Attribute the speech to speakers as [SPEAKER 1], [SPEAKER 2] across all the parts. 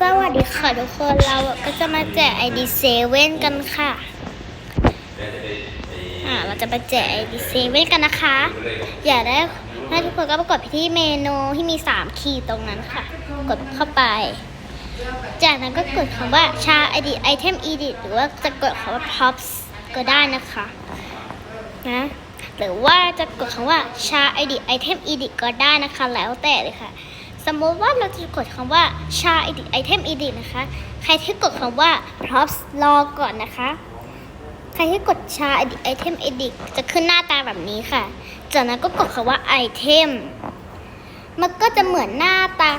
[SPEAKER 1] สวัสดีค่ะทุกคนเราก็จะมาแจก ID 7กันค่ะอ่าเราจะไปแจก ID 7กันนะคะ อย่าได้ให้ทุกคนก็ไปกดไปที่เมนูที่มี 3 ขีดตรงนั้นค่ะ กดเข้าไป จากนั้นก็กดคำว่าชา ID item edit หรือว่าจะกดคำว่า props ก็ได้นะคะนะหรือว่าจะกดคำว่าชา ID item edit ก็ได้นะคะแล้วแต่เลยค่ะ สมมติว่าเราจะกดคำว่าชา edit item edit นะคะ ใครที่กดคำว่า props รอก่อนนะคะ ใครที่กดชา edit item edit จะขึ้นหน้าตาแบบนี้ค่ะ จากนั้นก็กดคำว่า item มันก็จะเหมือนหน้าตา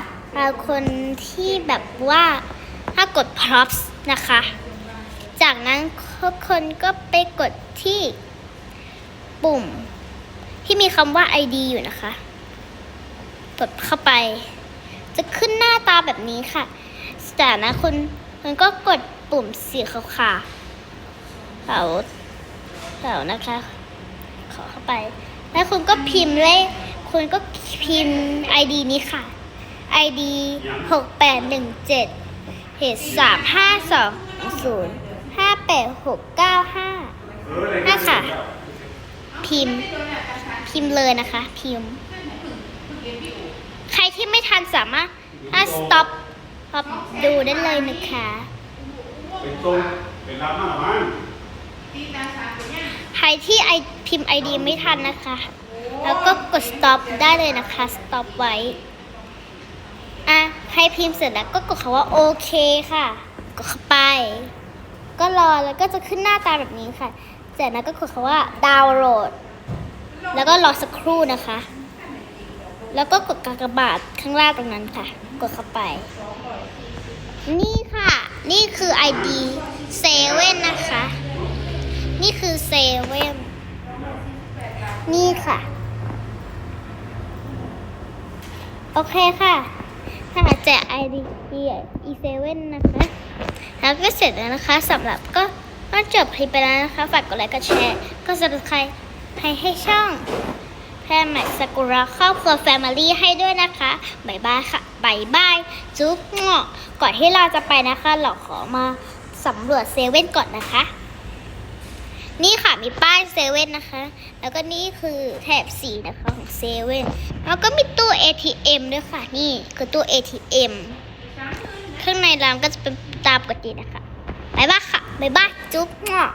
[SPEAKER 1] คนที่แบบว่าถ้ากด props นะคะ จากนั้นทุกคนก็ไปกดที่ปุ่มที่มีคำว่า ID อยู่นะคะ กดเข้าไป จะขึ้นหน้าตาแบบนี้ค่ะจากนั้นคุณคุณก็กดปุ่มสีขาวๆเสาเสานะคะ ขอเข้าไป แล้วคุณก็พิมพ์เลขคุณก็พิมพ์ ID นี้ค่ะ ID หกแปดหนึ่งเจ็ดเหตุสามห้าสองศูนย์ห้าแปดหกเก้าห้าห้าค่ะ พิมพ์ พิมพ์เลยนะคะ พิมพ์ ที่ไม่ทันสามารถถ้า stop พอดูได้เลยนะคะ
[SPEAKER 2] เป็นตรงเป็นรับมากมั้ง
[SPEAKER 1] ใครที่ไอพิมพ์ ID ไม่ทันนะคะ แล้วก็กด stop ได้เลยนะคะ stop ไว้ อะ ใครพิมพ์เสร็จแล้วก็กดคำว่าโอเคค่ะ กดเข้าไป ก็รอแล้วก็จะขึ้นหน้าตาแบบนี้ค่ะจากนั้นก็กดคำว่าดาวน์โหลด แล้วก็รอสักครู่นะคะ แล้วก็กดกากบาทข้างล่างตรงนั้นค่ะ กดเข้าไป นี่ค่ะ นี่คือ ID 7นะคะ นี่คือเซเว่นนี่ค่ะ โอเคค่ะถ้าแจก ID E7 นะคะ แล้วก็เสร็จแล้วนะคะสำหรับก็ก็จบคลิปไปแล้วนะคะ ฝากกดไลค์กดแชร์ ก็ส subscribe ให้ให้ช่อง แพรแม็กซากุระครอบครัวแฟมิลี่ให้ด้วยนะคะบายบายค่ะบายบายจุ๊บเงอกก่อนที่เราจะไปนะคะ เราขอมาสำรวจเซเว่นก่อนนะคะ นี่ค่ะมีป้ายเซเว่นนะคะ แล้วก็นี่คือแถบสีนะคะของเซเว่นแล้วก็มีตู้ ATM ด้วยค่ะ นี่คือตู้ ATM ข้างในร้านก็จะเป็นตามปกตินะคะบายบายค่ะบายบายจุ๊บเงอก